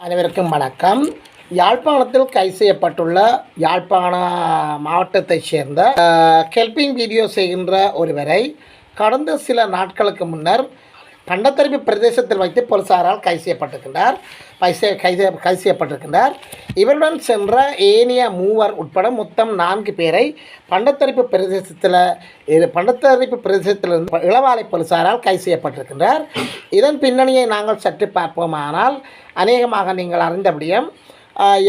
அனைவருக்கும் வணக்கம். யாழ்ப்பாணத்தில் கைது செய்யப்பட்டுள்ள யாழ்ப்பாண மாவட்டத்தைச் சேர்ந்த ஹெல்பிங் வீடியோ செய்கின்ற ஒருவரை கடந்த சில நாட்களுக்கு முன்னர் பண்டத்தரிப்பு பிரதேசத்தில் வைத்து போலீசாரால் கைது செய்யப்பட்டிருக்கின்றார். பைசே கைது கைது செய்யப்பட்டிருக்கின்றார். இவருடன் சென்ற ஏனைய மூவர் உட்பட மொத்தம் நான்கு பேரை பண்டத்தரிப்பு பிரதேசத்தில் இது பண்டத்தரிப்பு பிரதேசத்திலிருந்து இளவாலை போலீசாரால் கைது செய்யப்பட்டிருக்கின்றார். இதன் பின்னணியை நாங்கள் சற்று பார்ப்போமானால் அநேகமாக நீங்கள் அறிந்தபடியும்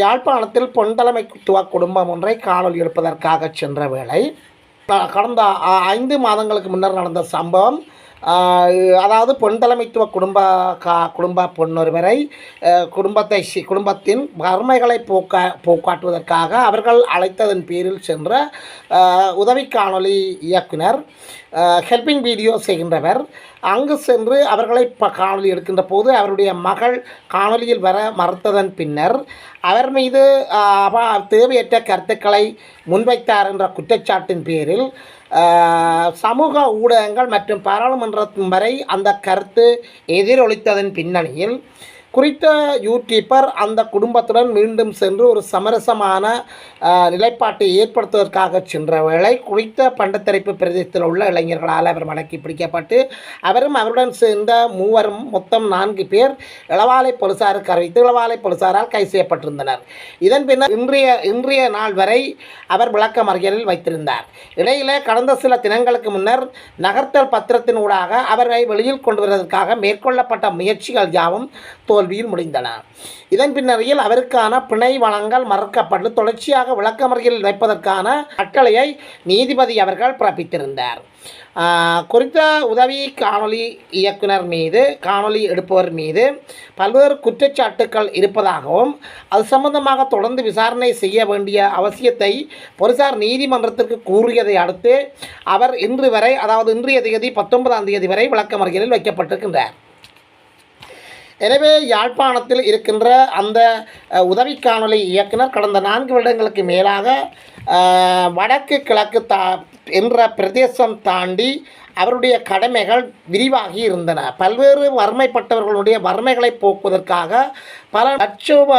யாழ்ப்பாணத்தில் யாழ்ப்பாணத்தில் பொன்தலைமைத்துவ குடும்பம் ஒன்றை காணொலி எடுப்பதற்காக சென்ற வேளை கடந்த ஐந்து மாதங்களுக்கு முன்னர் நடந்த சம்பவம் அதாவது பெண் தலைமைத்துவ குடும்ப கா குடும்ப பொன்னொருவரை குடும்பத்தை சி- குடும்பத்தின் வறுமைகளை போக்க போக்காட்டுவதற்காக அவர்கள் அழைத்ததன் பேரில் சென்ற உதவி காணொலி இயக்குனர் ஹெல்பிங் வீடியோ செய்கின்றவர். அங்கு சென்று அவர்களை ப காணொலி எடுக்கின்ற போது அவருடைய மகள் காணொலியில் வர மறுத்ததன் பின்னர் அவர் மீது அவ- தேவையற்ற கருத்துக்களை முன்வைத்தார் என்ற குற்றச்சாட்டின் பேரில் சமூக ஊடகங்கள் மற்றும் பாராளுமன்றத்தின் வரை அந்த கருத்து எதிரொலித்ததன் பின்னணியில் குறித்த யூடியூபர் அந்த குடும்பத்துடன் மீண்டும் சென்று ஒரு சமரசமான நிலைப்பாட்டை ஏற்படுத்துவதற்காக சென்ற வேளை குறித்த பண்டத்தரிப்பு பிரதேசத்தில் உள்ள இளைஞர்களால் அவர் மடக்கி பிடிக்கப்பட்டு அவரும் அவருடன் சேர்ந்த மூவரும் மொத்தம் நான்கு பேர் இளவாலை போலீசாருக்கு அறிவித்து இளவாலை போலீசாரால் கைது செய்யப்பட்டிருந்தனர். இதன் பின்னர் இன்றைய இன்றைய நாள் வரை அவர் விளக்க மறியலில் வைத்திருந்தார். இடையிலே கடந்த சில தினங்களுக்கு முன்னர் நகர்த்தல் பத்திரத்தின் ஊடாக அவரை வெளியில் கொண்டு வருவதற்காக மேற்கொள்ளப்பட்ட முயற்சிகள் யாவும் தோ தோல்வியில் முடிந்தன. இதன் பின்னணியில் அவருக்கான பிணை வழங்கல் மறுக்கப்பட்டு தொடர்ச்சியாக விளக்கமறியலில் வைப்பதற்கான கட்டளையை நீதிபதி அவர்கள் பிறப்பித்திருந்தார். குறித்த உதவி காணொளி இயக்குனர் மீது காணொளி எடுப்பவர் மீது பல்வேறு குற்றச்சாட்டுக்கள் இருப்பதாகவும் அது சம்பந்தமாக தொடர்ந்து விசாரணை செய்ய வேண்டிய அவசியத்தை பொலிசார் நீதிமன்றத்திற்கு கூறியதை அடுத்து அவர் இன்று வரை அதாவது இன்றைய தேதி பத்தொன்பதாம் தேதி வரை விளக்கமறியலில் வைக்கப்பட்டிருக்கின்றார். எனவே யாழ்ப்பாணத்தில் இருக்கின்ற அந்த உதவி காணொலி இயக்குனர் கடந்த நான்கு வருடங்களுக்கு மேலாக வடக்கு கிழக்கு தா என்ற பிரதேசம் தாண்டி அவருடைய கடமைகள் விரிவாகி இருந்தன. பல்வேறு வறுமைப்பட்டவர்களுடைய வறுமைகளை போக்குவதற்காக பல லட்சோப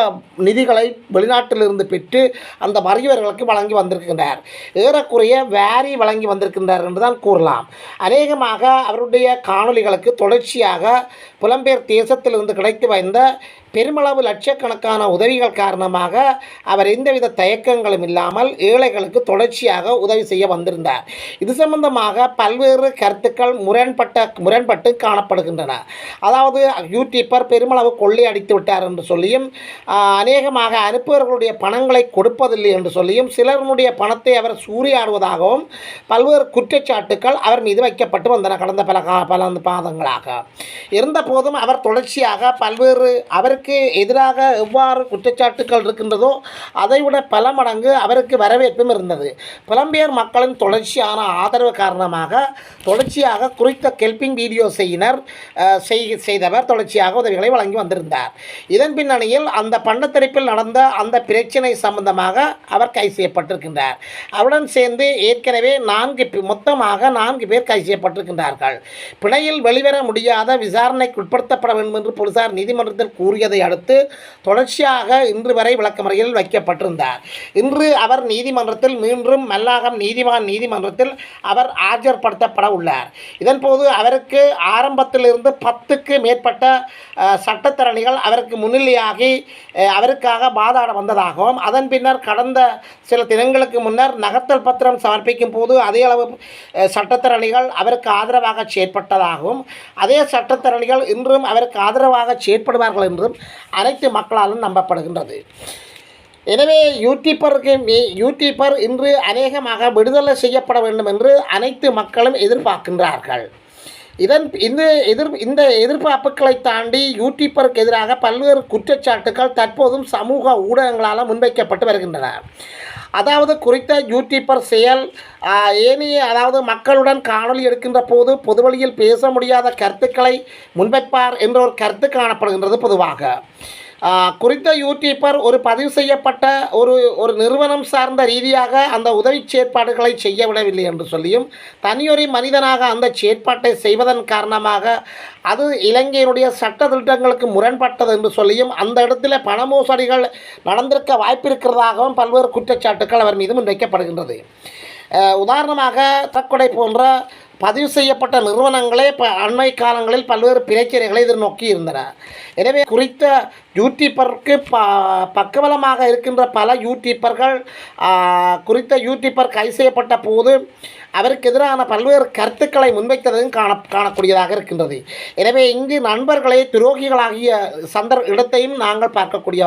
நிதிகளை வெளிநாட்டிலிருந்து பெற்று அந்த வறியவர்களுக்கு வழங்கி வந்திருக்கின்றார். ஏறக்குறைய வேரி வழங்கி வந்திருக்கின்றார் என்று தான் கூறலாம். அநேகமாக அவருடைய காணொளிகளுக்கு தொடர்ச்சியாக புலம்பெயர் தேசத்திலிருந்து கிடைத்து வந்த பெருமளவு லட்சக்கணக்கான உதவிகள் காரணமாக அவர் எந்தவித தயக்கங்களும் இல்லாமல் ஏழைகளுக்கு தொடர்ச்சியாக உதவி செய்ய வந்திருந்தார். இது சம்பந்தமாக பல்வேறு கருத்துக்கள் முரண்பட்ட முரண்பட்டு காணப்படுகின்றன. அதாவது யூடியூப்பர் பெருமளவு கொள்ளை அடித்து விட்டார் என்று சொல்லியும் அநேகமாக அனுப்புவர்களுடைய பணங்களை கொடுப்பதில்லை என்று சொல்லியும் சிலருடைய பணத்தை அவர் சூறையாடுவதாகவும் பல்வேறு குற்றச்சாட்டுக்கள் அவர் மீது வைக்கப்பட்டு வந்தன கடந்த பல கா பல பாதங்களாக. இருந்தபோதும் அவர் தொடர்ச்சியாக பல்வேறு அவருக்கு எதிராக எவ்வாறு குற்றச்சாட்டுக்கள் இருக்கின்றதோ அதைவிட பல மடங்கு அவருக்கு வரவேற்பும் இருந்தது. புலம்பெயர் மக்களின் தொடர்ச்சியான ஆதரவு காரணமாக தொடர்ச்சியாக குறித்த கெல்பிங் வீடியோ செய்யினர் செய்தவர் தொடர்ச்சியாக உதவிகளை வழங்கி வந்திருந்தார். இதன் பின்னணியில் அந்த பண்டத்தரிப்பில் நடந்த அந்த பிரச்சனை சம்பந்தமாக அவர் கைது செய்யப்பட்டிருக்கின்றார். அவருடன் சேர்ந்து ஏற்கனவே நான்கு மொத்தமாக நான்கு பேர் கைது செய்யப்பட்டிருக்கின்றார்கள். பிணையில் வெளிவர முடியாத விசாரணைக்கு உட்படுத்தப்பட வேண்டும் என்று போலீசார் நீதிமன்றத்தில் கூறியது அடுத்து தொடர்ச்சியாக இன்று வரை விளக்கமறையில் வைக்கப்பட்டிருந்தார். இன்று அவர் நீதிமன்றத்தில் மீண்டும் மல்லாகம் நீதிவான் நீதிமன்றத்தில் அவர் ஆஜர்படுத்தப்பட உள்ளார். இதன்போது அவருக்கு ஆரம்பத்திலிருந்து பத்துக்கு மேற்பட்ட அஹ், சட்டத்தரணிகள் அவருக்கு முன்னிலையாகி அவருக்காக வாதாட வந்ததாகவும் அதன் பின்னர் கடந்த சில தினங்களுக்கு முன்னர் நகர்த்தல் பத்திரம் சமர்ப்பிக்கும் போது அதே அளவு அஹ், சட்டத்தரணிகள் அவருக்கு ஆதரவாக செயற்பட்டதாகவும் அதே சட்டத்தரணிகள் இன்றும் அவருக்கு ஆதரவாக செயற்படுவார்கள் என்றும் அனைத்து மக்களாலும் நம்பப்படுகின்றது. எனவே யூடியூப்பருக்கு யூடியூப்பர் இன்று அநேகமாக விடுதலை செய்யப்பட வேண்டும் என்று அனைத்து மக்களும் எதிர்பார்க்கின்றார்கள். இதன் இந்த எதிர் இந்த எதிர்பார்ப்புகளை தாண்டி யூடியூப்பருக்கு எதிராக பல்வேறு குற்றச்சாட்டுகள் தற்போதும் சமூக ஊடகங்களால் முன்வைக்கப்பட்டு வருகின்றன. அதாவது குறித்த யூடியூப்பர் செயல் ஏனைய அதாவது மக்களுடன் காணொளி எடுக்கின்ற போது பொதுவழியில் பேச முடியாத கருத்துக்களை முன்வைப்பார் என்ற ஒரு கருத்து காணப்படுகின்றது பொதுவாக. குறித்த யூடியூப்பர் ஒரு பதிவு செய்யப்பட்ட ஒரு ஒரு நிறுவனம் சார்ந்த ரீதியாக அந்த உதவி செயற்பாடுகளை செய்ய விடவில்லை என்று சொல்லியும் தனியொரு மனிதனாக அந்த செயற்பாட்டை செய்வதன் காரணமாக அது இலங்கையினுடைய சட்ட திட்டங்களுக்கு முரண்பட்டது என்று சொல்லியும் அந்த இடத்துல பண மோசடிகள் நடந்திருக்க வாய்ப்பிருக்கிறதாகவும் பல்வேறு குற்றச்சாட்டுகள் அவர் மீதும் வைக்கப்படுகின்றது உதாரணமாக தற்கொலை போன்ற பதிவு செய்யப்பட்ட நிறுவனங்களே ப அண்மை காலங்களில் பல்வேறு பிரச்சனைகளை எதிர்நோக்கி இருந்தன எனவே குறித்த யூடியூப்பருக்கு ப பக்கபலமாக இருக்கின்ற பல யூடியூப்பர்கள் குறித்த யூடியூப்பர் கை செய்யப்பட்ட போது அவருக்கு எதிரான பல்வேறு கருத்துக்களை முன்வைத்ததையும் காண காணக்கூடியதாக இருக்கின்றது. எனவே இங்கு நண்பர்களே துரோகிகளாகிய சந்தர் இடத்தையும் நாங்கள் பார்க்கக்கூடிய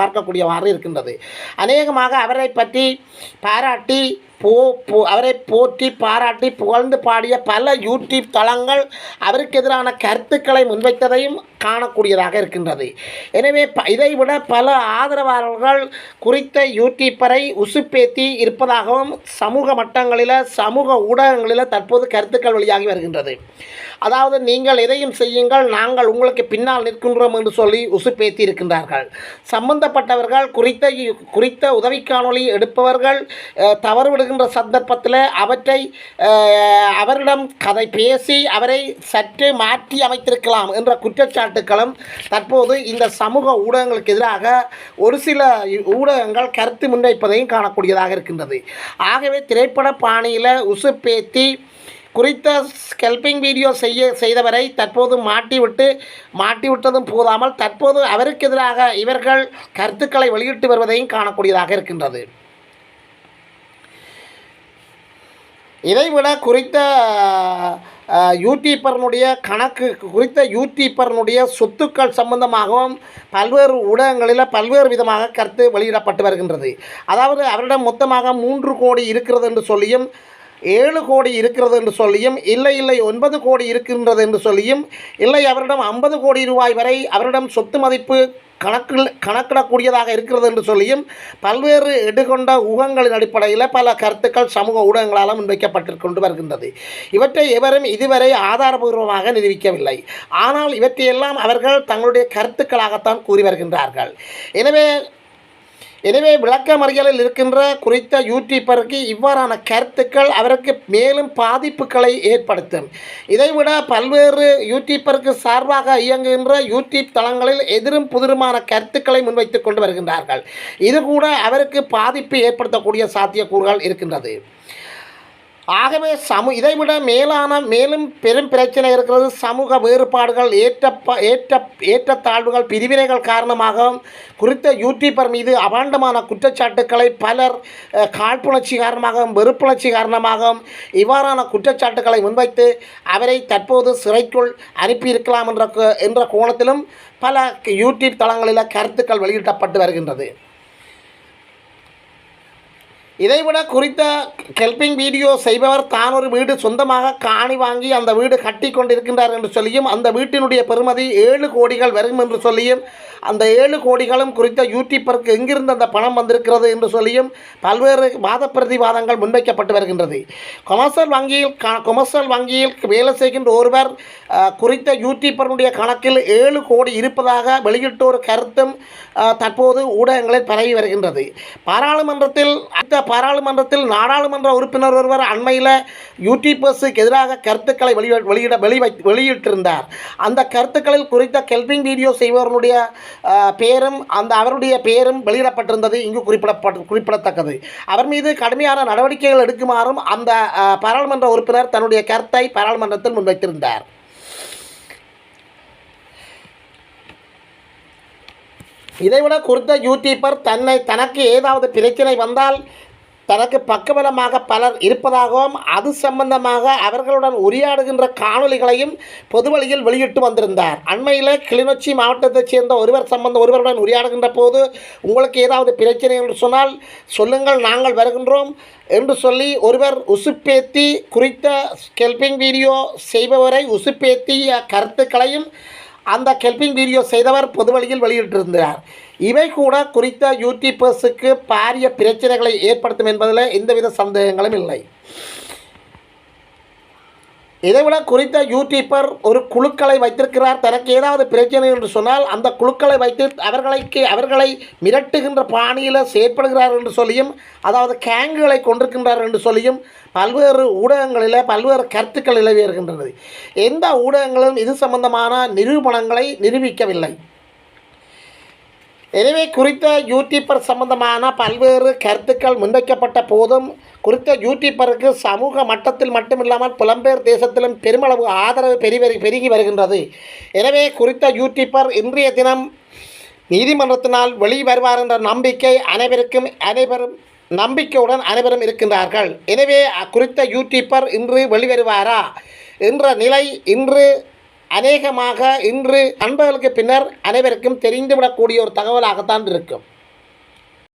பார்க்கக்கூடியவாறு இருக்கின்றது. அநேகமாக அவரை பற்றி பாராட்டி போ போ அவரை போற்றி பாராட்டி புகழ்ந்து பாடிய பல யூடியூப் தளங்கள் அவருக்கு எதிரான கருத்துக்களை முன்வைத்ததையும் காணக்கூடியதாக இருக்கின்றது. எனவே இதை இதைவிட பல ஆதரவாளர்கள் குறித்த யூடியூப்பரை உசுப்பேத்தி இருப்பதாகவும் சமூக மட்டங்களில் சமூக ஊடகங்களில் தற்போது கருத்துக்கள் வெளியாகி வருகின்றது. அதாவது நீங்கள் எதையும் செய்யுங்கள் நாங்கள் உங்களுக்கு பின்னால் நிற்கின்றோம் என்று சொல்லி உசுப்பேத்தி இருக்கின்றார்கள். சம்பந்தப்பட்டவர்கள் குறித்த குறித்த உதவி காணொளி எடுப்பவர்கள் தவறு விடுகின்ற சந்தர்ப்பத்தில் அவற்றை அவரிடம் கதை பேசி அவரை சற்று மாற்றி அமைத்திருக்கலாம் என்ற குற்றச்சாட்டுக்களும் தற்போது இந்த சமூக ஊடகங்களுக்கு எதிராக ஒரு சில ஊடகங்கள் கருத்து முன்வைப்பதையும் காணக்கூடியதாக இருக்கின்றது. ஆகவே திரைப்பட பாணியில் உசுப்பேத்தி குறித்த ஸ்கெல்பிங் வீடியோ செய்ய செய்தவரை தற்போது மாட்டிவிட்டு மாட்டிவிட்டதும் போதாமல் தற்போது அவருக்கு எதிராக இவர்கள் கருத்துக்களை வெளியிட்டு வருவதையும் காணக்கூடியதாக இருக்கின்றது. இதைவிட குறித்த யூடியூப்பர்னுடைய கணக்கு குறித்த யூடியூப்பர்னுடைய சொத்துக்கள் சம்பந்தமாகவும் பல்வேறு ஊடகங்களில் பல்வேறு விதமாக கருத்து வெளியிடப்பட்டு வருகின்றது. அதாவது அவரிடம் மொத்தமாக மூன்று கோடி இருக்கிறது என்று சொல்லியும் ஏழு கோடி இருக்கிறது என்று சொல்லியும் இல்லை இல்லை ஒன்பது கோடி இருக்கின்றது என்று சொல்லியும் இல்லை அவரிடம் ஐம்பது கோடி ரூபாய் வரை அவரிடம் சொத்து மதிப்பு கணக்கில் கணக்கிடக்கூடியதாக இருக்கிறது என்று சொல்லியும் பல்வேறு எடுகொண்ட ஊகங்களின் அடிப்படையில் பல கருத்துக்கள் சமூக ஊடகங்களால் முன்வைக்கப்பட்டு கொண்டு வருகின்றது. இவற்றை எவரும் இதுவரை ஆதாரபூர்வமாக நிரூபிக்கவில்லை. ஆனால் இவற்றையெல்லாம் அவர்கள் தங்களுடைய கருத்துக்களாகத்தான் கூறி வருகின்றார்கள். எனவே எனவே விளக்கமறியலில் இருக்கின்ற குறித்த யூடியூப்பருக்கு இவ்வாறான கருத்துக்கள் அவருக்கு மேலும் பாதிப்புகளை ஏற்படுத்தும். இதைவிட பல்வேறு யூடியூப்பருக்கு சார்பாக இயங்குகின்ற யூடியூப் தளங்களில் எதிரும் புதிருமான கருத்துக்களை முன்வைத்துக் கொண்டு வருகின்றார்கள். இது கூட அவருக்கு பாதிப்பு ஏற்படுத்தக்கூடிய சாத்தியக்கூறுகள் இருக்கின்றது. ஆகவே சமு இதைவிட மேலான மேலும் பெரும் பிரச்சனை இருக்கிறது சமூக வேறுபாடுகள் ஏற்ற ஏற்ற ஏற்றத்தாழ்வுகள் பிரிவினைகள் காரணமாக குறித்த யூடியூபர் மீது அபாண்டமான குற்றச்சாட்டுக்களை பலர் காழ்ப்புணர்ச்சி காரணமாகவும் வெறுப்புணர்ச்சி காரணமாகவும் இவ்வாறான குற்றச்சாட்டுக்களை முன்வைத்து அவரை தற்போது சிறைக்குள் அனுப்பியிருக்கலாம் என்ற கோ- என்ற கோணத்திலும் பல யூடியூப் தளங்களில் கருத்துக்கள் வெளியிடப்பட்டு வருகின்றது. இதைவிட குறித்த கெல்பிங் வீடியோ செய்பவர் தான் ஒரு வீடு சொந்தமாக காணி வாங்கி அந்த வீடு கட்டி கொண்டிருக்கின்றார் என்று சொல்லியும் அந்த வீட்டினுடைய பெருமதி ஏழு கோடிகள் வரும் என்று சொல்லியும் அந்த ஏழு கோடிகளும் குறித்த யூடியூப்பருக்கு எங்கிருந்து அந்த பணம் வந்திருக்கிறது என்று சொல்லியும் பல்வேறு வாத பிரதிவாதங்கள் முன்வைக்கப்பட்டு வருகின்றது. கொமர்ஷியல் வங்கியில் க கொமர்ஷியல் வங்கியில் வேலை செய்கின்ற ஒருவர் குறித்த யூடியூப்பருடைய கணக்கில் ஏழு கோடி இருப்பதாக வெளியிட்ட ஒரு கருத்தும் தற்போது ஊடகங்களில் பரவி வருகின்றது. பாராளுமன்றத்தில் அடுத்த பாராளுமன்றத்தில் நாடாளுமன்ற உறுப்பினர் ஒருவர் அண்மையில் யூடியூபர்ஸுக்கு எதிராக கருத்துக்களை வெளியிட வெளியிட வெளி வெளியிட்டிருந்தார். அந்த கருத்துக்களில் குறித்த கெல்பிங் வீடியோ செய்பவர்களுடைய பேரும் அந்த அவருடைய பேரும் வெளியிடப்பட்டிருந்தது இங்கு குறிப்பிடப்பட்டு குறிப்பிடத்தக்கது. அவர் மீது கடுமையான நடவடிக்கைகள் எடுக்குமாறும் அந்த பாராளுமன்ற உறுப்பினர் தன்னுடைய கருத்தை பாராளுமன்றத்தில் முன்வைத்திருந்தார். இதைவிட குறித்த யூடியூபர் தன்னை தனக்கு ஏதாவது பிரச்சனை வந்தால் தனக்கு பக்கபலமாக பலர் இருப்பதாகவும் அது சம்பந்தமாக அவர்களுடன் உரையாடுகின்ற காணொளிகளையும் பொதுவழியில் வெளியிட்டு வந்திருந்தார். அண்மையில் கிளிநொச்சி மாவட்டத்தைச் சேர்ந்த ஒருவர் சம்பந்த ஒருவருடன் உரையாடுகின்ற போது உங்களுக்கு ஏதாவது பிரச்சனை என்று சொன்னால் சொல்லுங்கள் நாங்கள் வருகின்றோம் என்று சொல்லி ஒருவர் உசுப்பேத்தி குறித்த ஸ்கெல்பிங் வீடியோ செய்பவரை உசுப்பேத்திய கருத்துக்களையும் அந்த கெல்பிங் வீடியோ செய்தவர் பொதுவழியில் வெளியிட்டிருந்தார். இவை கூட குறித்த யூடியூபர்ஸுக்கு பாரிய பிரச்சனைகளை ஏற்படுத்தும் என்பதில் எந்தவித சந்தேகங்களும் இல்லை. இதைவிட குறித்த யூடியூபர் ஒரு குழுக்களை வைத்திருக்கிறார். தனக்கு ஏதாவது பிரச்சனை என்று சொன்னால் அந்த குழுக்களை வைத்து அவர்களுக்கு அவர்களை மிரட்டுகின்ற பாணியில் செயற்படுகிறார் என்று சொல்லியும் அதாவது கேங்குகளை கொண்டிருக்கின்றார் என்று சொல்லியும் பல்வேறு ஊடகங்களில் பல்வேறு கருத்துக்கள் நிலவி வருகின்றது எந்த ஊடகங்களும் இது சம்பந்தமான நிரூபணங்களை நிரூபிக்கவில்லை. எனவே குறித்த யூடியூபர் சம்பந்தமான பல்வேறு கருத்துக்கள் முன்வைக்கப்பட்ட போதும் குறித்த யூடியூபருக்கு சமூக மட்டத்தில் மட்டுமில்லாமல் புலம்பெயர் தேசத்திலும் பெருமளவு ஆதரவு பெருகி பெருகி வருகின்றது. எனவே குறித்த யூடியூபர் இன்றைய தினம் நீதிமன்றத்தினால் வெளிவருவார் என்ற நம்பிக்கை அனைவருக்கும் அனைவரும் நம்பிக்கையுடன் அனைவரும் இருக்கின்றார்கள். எனவே குறித்த யூடியூபர் இன்று வெளிவருவாரா? என்ற நிலை இன்று அநேகமாக இன்று நண்பர்களுக்கு பின்னர் அனைவருக்கும் தெரிந்துவிடக்கூடிய ஒரு தகவலாகத்தான் இருக்கும்.